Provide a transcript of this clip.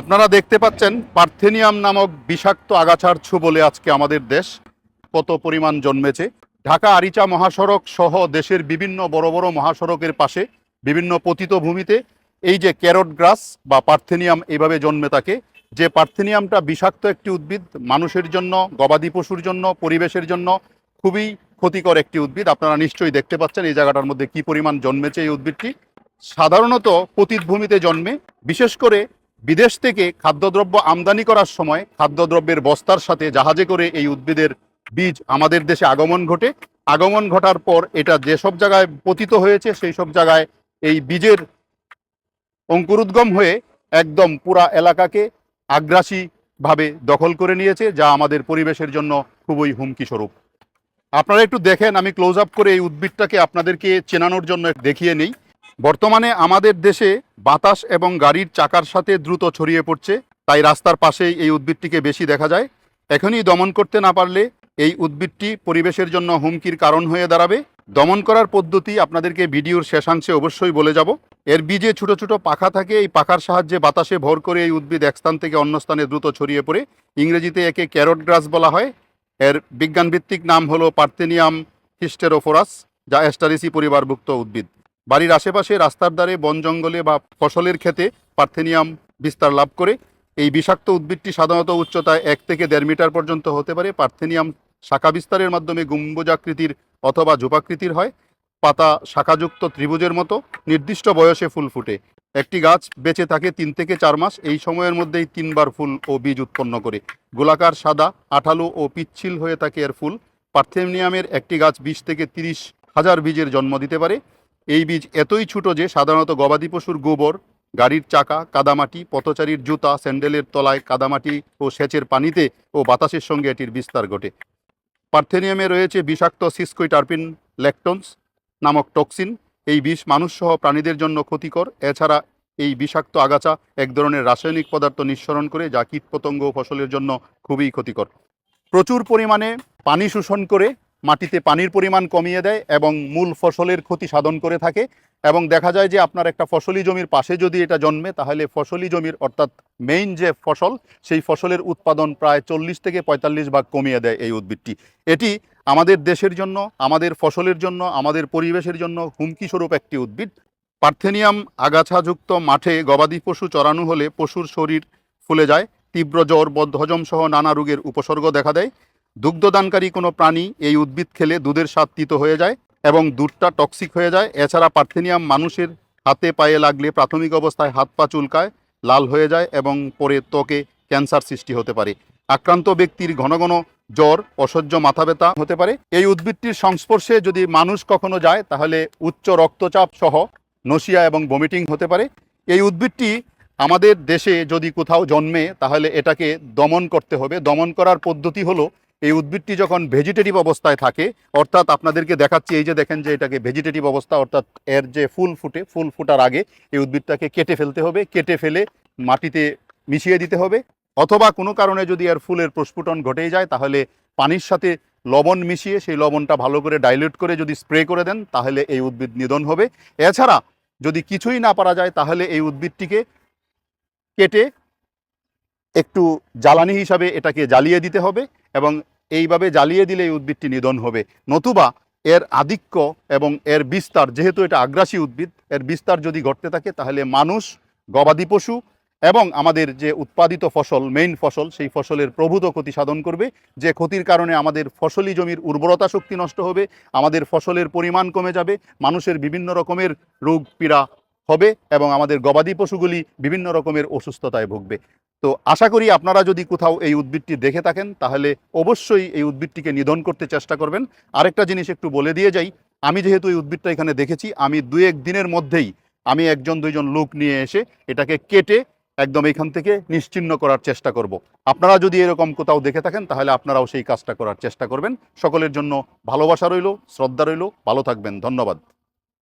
আপনারা দেখতে পাচ্ছেন পার্থেনিয়াম নামক বিষাক্ত আগাছার ছু বলে আজকে আমাদের দেশ কত পরিমাণ জন্মেছে। ঢাকা আরিচা মহাসড়ক সহ দেশের বিভিন্ন বড় বড় মহাসড়কের পাশে বিভিন্ন পতিত ভূমিতে এই যে ক্যারট গ্রাস বা পার্থেনিয়াম এভাবে জন্মে থাকে, যে পার্থেনিয়ামটা বিষাক্ত একটি উদ্ভিদ, মানুষের জন্য, গবাদি পশুর জন্য, পরিবেশের জন্য খুবই ক্ষতিকর একটি উদ্ভিদ। আপনারা নিশ্চয়ই দেখতে পাচ্ছেন এই জায়গাটার মধ্যে কি পরিমাণ জন্মেছে এই উদ্ভিদটি। সাধারণত পতিত ভূমিতে জন্মে, বিশেষ করে বিদেশ থেকে খাদ্যদ্রব্য আমদানি করার সময় খাদ্যদ্রব্যের বস্তার সাথে জাহাজে করে এই উদ্ভিদের বীজ আমাদের দেশে আগমন ঘটে। আগমন ঘটার পর এটা যেসব জায়গায় পতিত হয়েছে সেই সব জায়গায় এই বীজের অঙ্কুরোদ্গম হয়ে একদম পুরা এলাকাকে আগ্রাসী ভাবে দখল করে নিয়েছে, যা আমাদের পরিবেশের জন্য খুবই হুমকি স্বরূপ। আপনারা একটু দেখেন, আমি ক্লোজ আপ করে এই উদ্ভিদটাকে আপনাদেরকে চেনানোর জন্য দেখিয়ে নেই। বর্তমানে আমাদের দেশে বাতাস এবং গাড়ির চাকার সাথে দ্রুত ছড়িয়ে পড়ছে, তাই রাস্তার পাশেই এই উদ্ভিদটিকে বেশি দেখা যায়। এখনই দমন করতে না পারলে এই উদ্ভিদটি পরিবেশের জন্য হুমকির কারণ হয়ে দাঁড়াবে। দমন করার পদ্ধতি আপনাদেরকে ভিডিওর শেষাংশে অবশ্যই বলে যাব। এর বীজে ছোট ছোট পাখা থাকে, এই পাখার সাহায্যে বাতাসে ভর করে এই উদ্ভিদ এক স্থান থেকে অন্য স্থানে দ্রুত ছড়িয়ে পড়ে। ইংরেজিতে একে ক্যারট গ্রাস বলা হয়। এর বিজ্ঞানভিত্তিক নাম হলো পার্থেনিয়াম হিস্টেরোফোরাস, যা অ্যাস্টারিসি পরিবারভুক্ত উদ্ভিদ। বাড়ির আশেপাশে, রাস্তার ধারে, বন জঙ্গলে বা ফসলের ক্ষেতে পার্থেনিয়াম বিস্তার লাভ করে। এই বিষাক্ত উদ্ভিদটি সাধারণত উচ্চতায় এক থেকে দেড় মিটার পর্যন্ত হতে পারে। পার্থেনিয়াম শাখা বিস্তারের মাধ্যমে গুম্বুজাকৃতির অথবা ঝোপাকৃতির হয়। পাতা শাখাযুক্ত ত্রিভুজের মতো। নির্দিষ্ট বয়সে ফুল ফুটে। একটি গাছ বেঁচে থাকে তিন থেকে চার মাস। এই সময়ের মধ্যেই তিনবার ফুল ও বীজ উৎপন্ন করে। গোলাকার, সাদা, আঠালো ও পিচ্ছিল হয়ে থাকে এর ফুল। পার্থেনিয়ামের একটি গাছ বিশ থেকে তিরিশ হাজার বীজের জন্ম দিতে পারে। এই বীজ এতই ছোট যে সাধারণত গবাদি পশুর গোবর, গাড়ির চাকা, কাদামাটি, পথচারীর জুতা, স্যান্ডেলের তলায় কাদামাটি ও সেচের পানিতে ও বাতাসের সঙ্গে এটির বিস্তার ঘটে। পার্থেনিয়ামে রয়েছে বিষাক্ত সিসকোইটারপিন ল্যাকটনস নামক টক্সিন। এই বিষ মানুষসহ প্রাণীদের জন্য ক্ষতিকর। এছাড়া এই বিষাক্ত আগাছা এক ধরনের রাসায়নিক পদার্থ নিঃসরণ করে, যা কীটপতঙ্গ ফসলের জন্য খুবই ক্ষতিকর। প্রচুর পরিমাণে পানি শোষণ করে মাটিতে পানির পরিমাণ কমিয়ে দেয় এবং মূল ফসলের ক্ষতি সাধন করে থাকে এবং দেখা যায় যে আপনার একটা ফসলি জমির পাশে যদি এটা জন্মে, তাহলে ফসলি জমির অর্থাৎ মেইন যে ফসল, সেই ফসলের উৎপাদন প্রায় চল্লিশ থেকে পঁয়তাল্লিশ ভাগ কমিয়ে দেয় এই উদ্ভিদটি। এটি আমাদের দেশের জন্য, আমাদের ফসলের জন্য, আমাদের পরিবেশের জন্য হুমকি স্বরূপ একটি উদ্ভিদ। পার্থেনিয়াম আগাছাযুক্ত মাঠে গবাদি পশু চড়ানো হলে পশুর শরীর ফুলে যায়, তীব্র জ্বর, বদহজম সহ নানা রোগের উপসর্গ দেখা দেয়। দুগ্ধদানকারী কোনো প্রাণী এই উদ্ভিদ খেলে দুধের স্বাদ তিত হয়ে যায় এবং দুধটা টক্সিক হয়ে যায়। এছাড়া পার্থেনিয়াম মানুষের হাতে পায়ে লাগলে প্রাথমিক অবস্থায় হাত পা চুলকায়, লাল হয়ে যায় এবং পরে ত্বকে ক্যান্সার সৃষ্টি হতে পারে। আক্রান্ত ব্যক্তির ঘন ঘন জ্বর, অসহ্য মাথা ব্যথা হতে পারে। এই উদ্ভিদটির সংস্পর্শে যদি মানুষ কখনো যায়, তাহলে উচ্চ রক্তচাপ সহ নসিয়া এবং বমিটিং হতে পারে। এই উদ্ভিদটি আমাদের দেশে যদি কোথাও জন্মে, তাহলে এটাকে দমন করতে হবে। দমন করার পদ্ধতি হলো এই উদ্ভিদটি যখন ভেজিটেটিভ অবস্থায় থাকে, অর্থাৎ আপনাদেরকে দেখাচ্ছি, এই যে দেখেন যে এটাকে ভেজিটেটিভ অবস্থা, অর্থাৎ এর যে ফুল ফুটে, ফুল ফুটার আগে এই উদ্ভিদটাকে কেটে ফেলতে হবে, কেটে ফেলে মাটিতে মিশিয়ে দিতে হবে। অথবা কোনো কারণে যদি এর ফুলের প্রস্ফুটন ঘটেই যায়, তাহলে পানির সাথে লবণ মিশিয়ে সেই লবণটা ভালো করে ডাইলিউট করে যদি স্প্রে করে দেন, তাহলে এই উদ্ভিদ নিধন হবে। এছাড়া যদি কিছুই না পারা যায়, তাহলে এই উদ্ভিদটিকে কেটে একটু জ্বালানি হিসাবে এটাকে জ্বালিয়ে দিতে হবে এবং এইভাবে জ্বালিয়ে দিলে এই উদ্ভিদটি নিধন হবে। নতুবা এর আধিক্য এবং এর বিস্তার, যেহেতু এটা আগ্রাসী উদ্ভিদ, এর বিস্তার যদি ঘটতে থাকে, তাহলে মানুষ, গবাদি পশু এবং আমাদের যে উৎপাদিত ফসল মেইন ফসল, সেই ফসলের প্রভূত ক্ষতি সাধন করবে। যে ক্ষতির কারণে আমাদের ফসলি জমির উর্বরতা শক্তি নষ্ট হবে, আমাদের ফসলের পরিমাণ কমে যাবে, মানুষের বিভিন্ন রকমের রোগ, পীড়া হবে এবং আমাদের গবাদি পশুগুলি বিভিন্ন রকমের অসুস্থতায় ভুগবে। তো আশা করি আপনারা যদি কোথাও এই উদ্ভিদটি দেখে থাকেন, তাহলে অবশ্যই এই উদ্ভিদটিকে নিধন করতে চেষ্টা করবেন। আরেকটা জিনিস একটু বলে দিয়ে যাই, আমি যেহেতু এই উদ্ভিদটা এখানে দেখেছি, আমি দু এক দিনের মধ্যেই আমি একজন, দুইজন লোক নিয়ে এসে এটাকে কেটে একদম এখান থেকে নিশ্চিহ্ন করার চেষ্টা করব। আপনারা যদি এরকম কোথাও দেখে থাকেন, তাহলে আপনারাও সেই কাজটা করার চেষ্টা করবেন। সকলের জন্য ভালোবাসা রইল, শ্রদ্ধা রইল, ভালো থাকবেন, ধন্যবাদ।